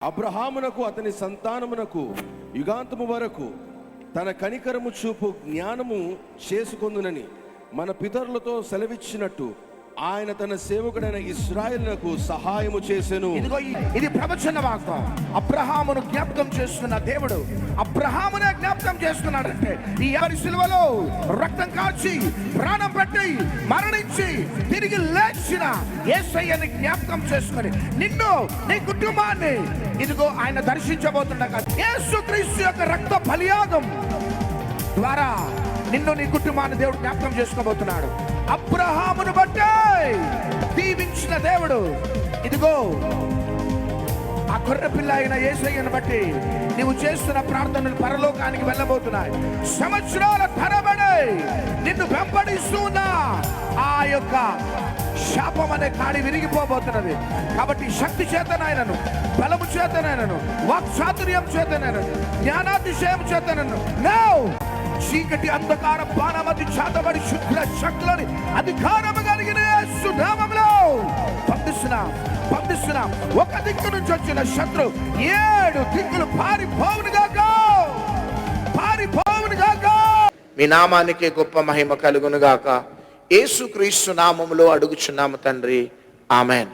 అబ్రహామునకు అతని సంతానమునకు యుగాంతము వరకు తన కనికరము చూపు జ్ఞానము చేసుకొందునని మన పితరులతో సెలవిచ్చినట్టు ఆయన తన సేవకుడైన ఇస్రాయల్నకు సహాయము చేసెను. ఇదిగో ఇది ప్రవచన వాక్యం. అబ్రహామును జ్ఞాపకం చేస్తున్న దేవుడు అబ్రహామునే జ్ఞాపకం చేస్తున్నాడంటే ఈ ఎవరి సిలువలో రక్తం కాచి ప్రాణం పెట్టి మరణించి లేచిన ఏసయ్యని జ్ఞాపకం చేసుకొని నిన్ను నీ కుటుంబాన్ని ఇదిగో ఆయన దర్శించబోతుండగా యేసు క్రీస్తు యొక్క రక్త బలియాగం ద్వారా నిన్ను నీ కుటుంబాన్ని దేవుడు జ్ఞాపకం చేసుకోబోతున్నాడు. అబ్రహామును బట్టే దీవించిన దేవుడు. ఇదిగో ఆ గొర్రె పిల్ల అయిన ఏసయ్యను బట్టి నీవు చేస్తున్న ప్రార్థనలు పరలోకానికి వెళ్ళబోతున్నాయి. సంవత్సరాల తరబడి నిన్ను వెంబడిస్తున్న ఆ యొక్క శాపం అనే కాడి విరిగిపోబోతున్నది. కాబట్టి శక్తి చేతనైనను బలము చేతనైనను వాక్చాతుర్యం చేతనైనను జ్ఞానాతిశయం చేతనను నో చీకటి అంధకార బాణమతి చేతబడి శుద్ధుల శక్తులని అధికారము కలిగిన సునామంలో పంపిస్తున్నాం పంపిస్తున్నాం. ఒక దిక్కు నుంచి వచ్చిన శత్రు ఏడు దిక్కులు పారిపోవును గాక. పారిపోవును గాక. మీ నామానికి గొప్ప మహిమ కలుగును గాక. ఏసుక్రీస్తు నామములో అడుగుచున్నాము తండ్రి. ఆమెన్.